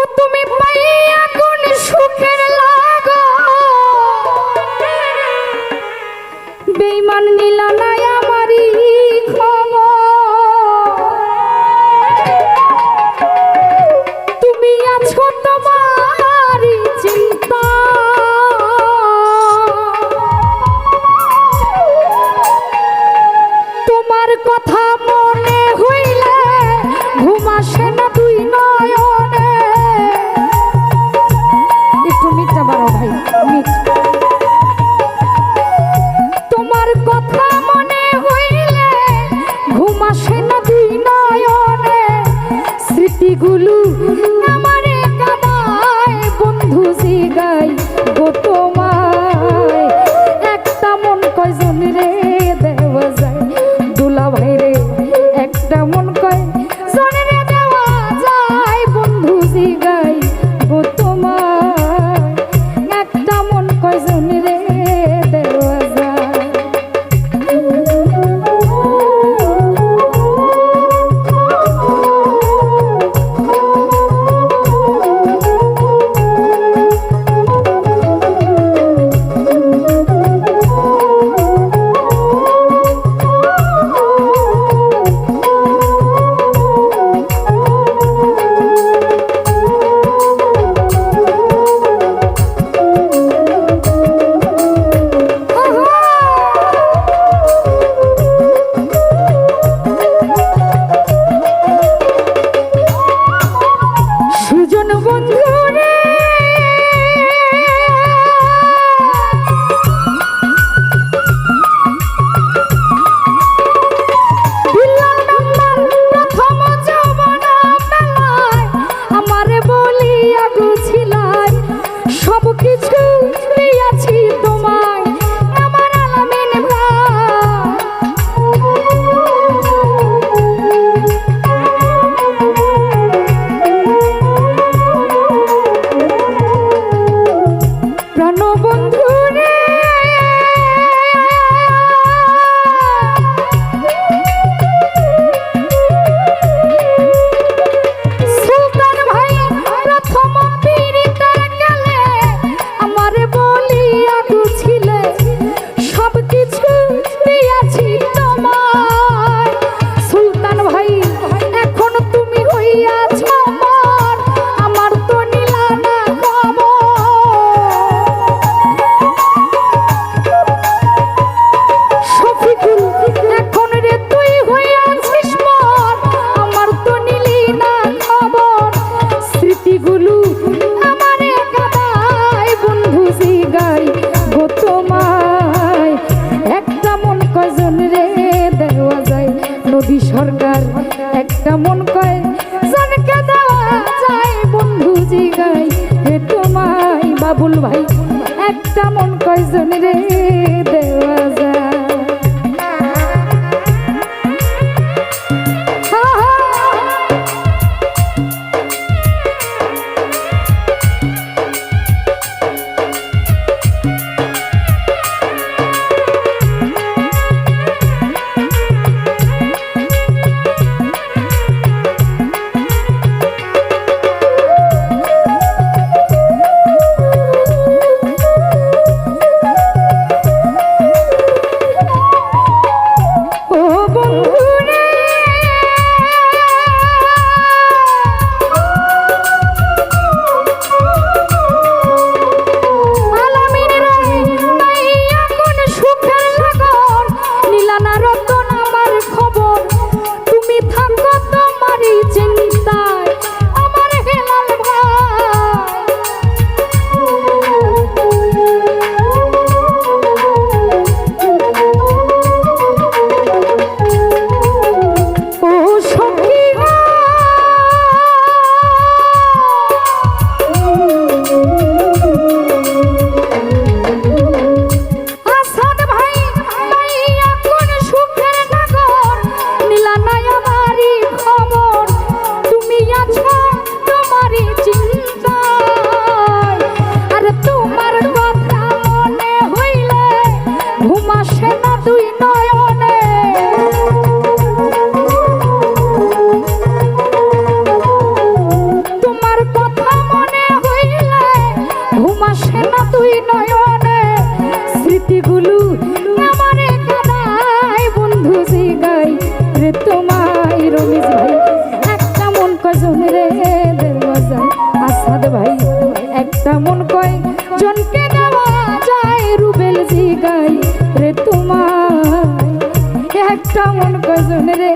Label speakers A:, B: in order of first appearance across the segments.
A: ও তুমি বাবুল ভাই একটা মন একটা মন কজন রে ভাই, একটা কয়, জনকে দেওয়া রুবেল জি গাই রে তোমার একটা মন কজন রে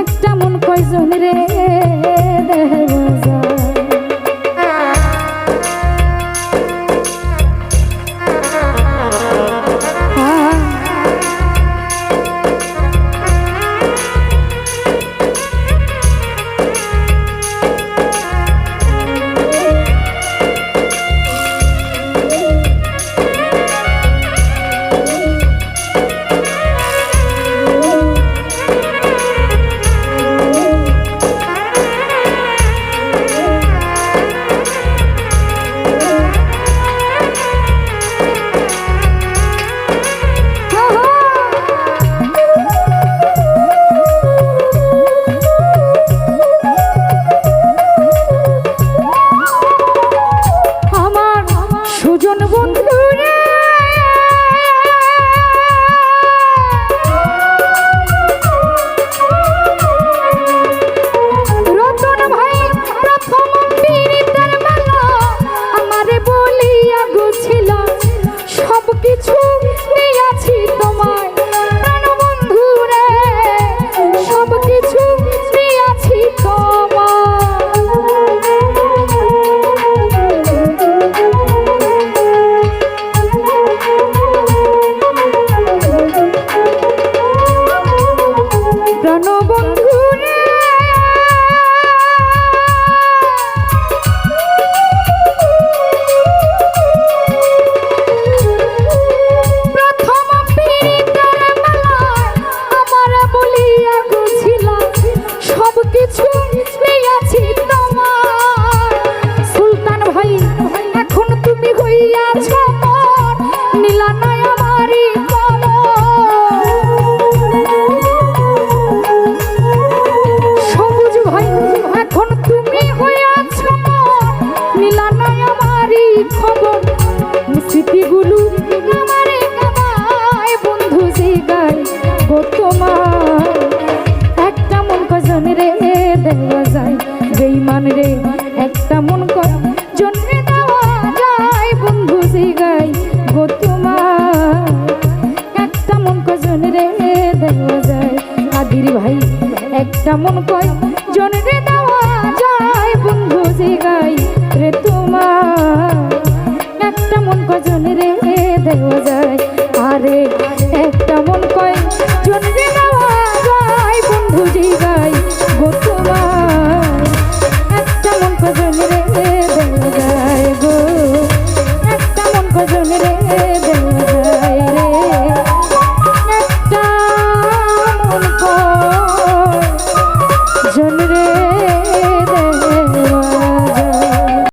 A: একটা মন কয়জন রে?